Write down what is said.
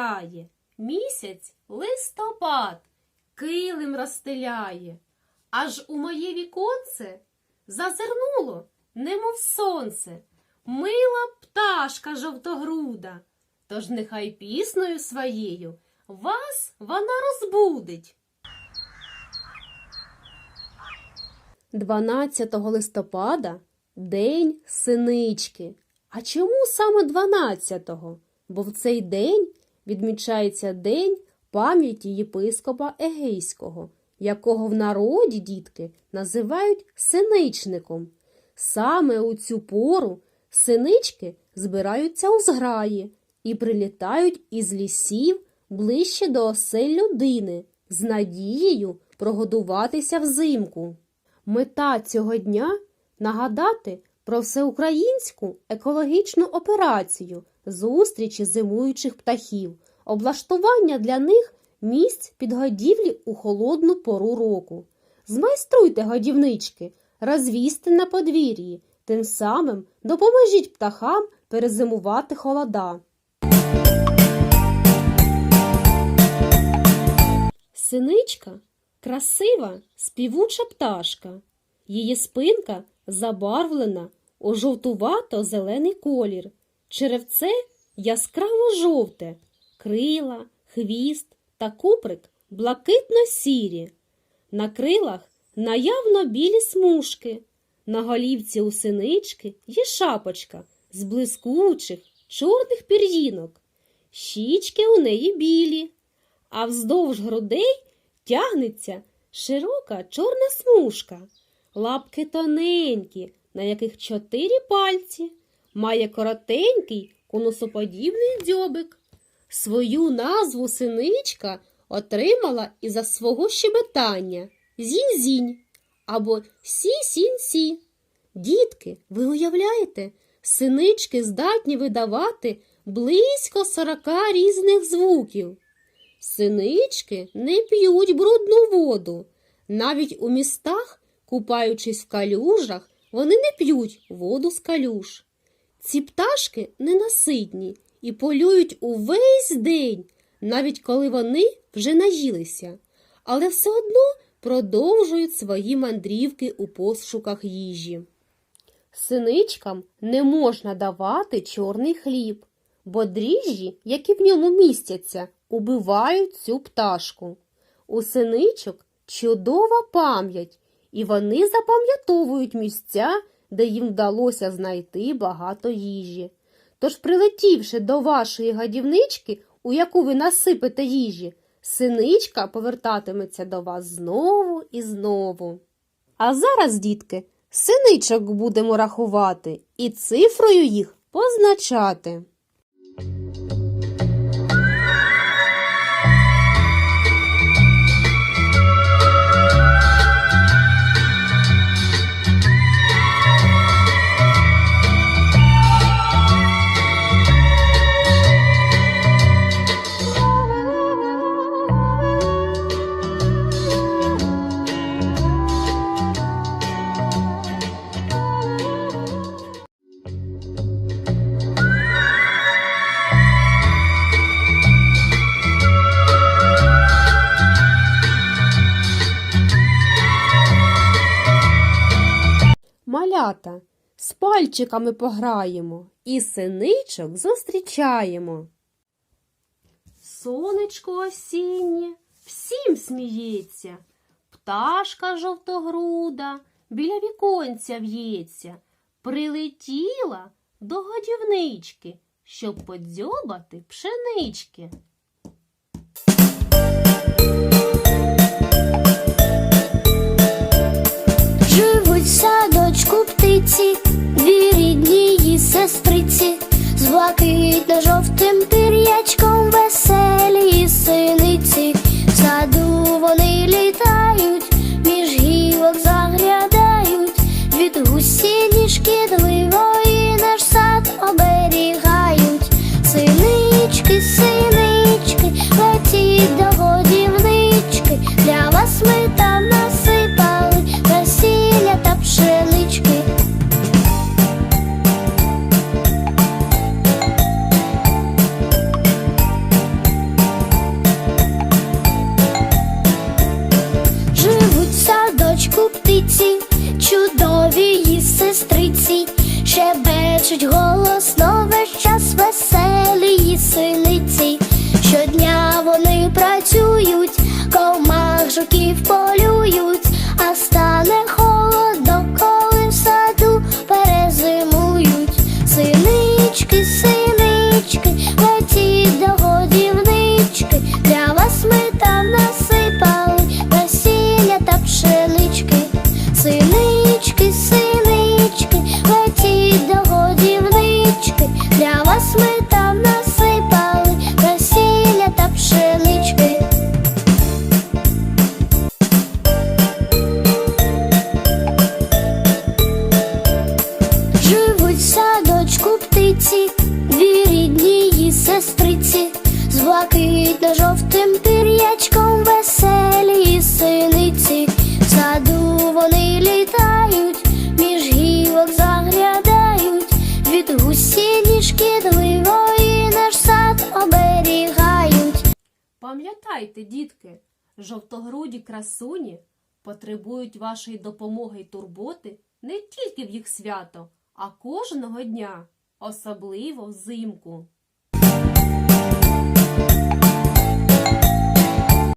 прилітає, місяць листопад килим розстеляє. Аж у моє віконце зазирнуло, немов сонце, мила пташка жовтогруда. Тож нехай піснею своєю вас вона розбудить. 12 листопада День синички. А чому саме 12-го? Бо в цей день відмічається День пам'яті єпископа Егейського, якого в народі дітки називають синичником. Саме у цю пору синички збираються у зграї і прилітають із лісів ближче до осель людини з надією прогодуватися взимку. Мета цього дня нагадати про всеукраїнську екологічну операцію зустрічі зимуючих птахів, облаштування для них місць підгодівлі у холодну пору року. Змайструйте годівнички, розвісьте на подвір'ї, тим самим допоможіть птахам перезимувати холода. Синичка красива, співуча пташка. Її спинка забарвлена у жовтувато-зелений колір, черевце яскраво жовте, крила, хвіст та куприк блакитно-сірі. На крилах наявно білі смужки. На голівці у синички є шапочка з блискучих чорних пір'їнок. Щічки у неї білі, а вздовж грудей тягнеться широка чорна смужка. Лапки тоненькі, на яких чотири пальці, має коротенький конусоподібний дзьобик. Свою назву синичка отримала із-за свого щебетання зінь-зінь або сі-сінь-сі. Дітки, ви уявляєте, синички здатні видавати близько сорока різних звуків. Синички не п'ють брудну воду. Навіть у містах, купаючись в калюжах, вони не п'ють воду з калюж. Ці пташки ненаситні і полюють увесь день, навіть коли вони вже наїлися, але все одно продовжують свої мандрівки у пошуках їжі. Синичкам не можна давати чорний хліб, бо дріжджі, які в ньому містяться, убивають цю пташку. У синичок чудова пам'ять, і вони запам'ятовують місця, де їм вдалося знайти багато їжі. Тож, прилетівши до вашої гадівнички, у яку ви насипете їжі, синичка повертатиметься до вас знову і знову. А зараз, дітки, синичок будемо рахувати і цифрою їх позначати. Малята, з пальчиками пограємо і синичок зустрічаємо. Сонечко осіннє всім сміється, пташка жовтогруда біля віконця в'ється, прилетіла до годівнички, щоб подзьобати пшенички. Птиці, дві рідні сестриці, з блакитно-жовтим пір'ячком Пам'ятайте, дітки, жовтогруді красуні потребують вашої допомоги й турботи не тільки в їх свято, а кожного дня, особливо взимку.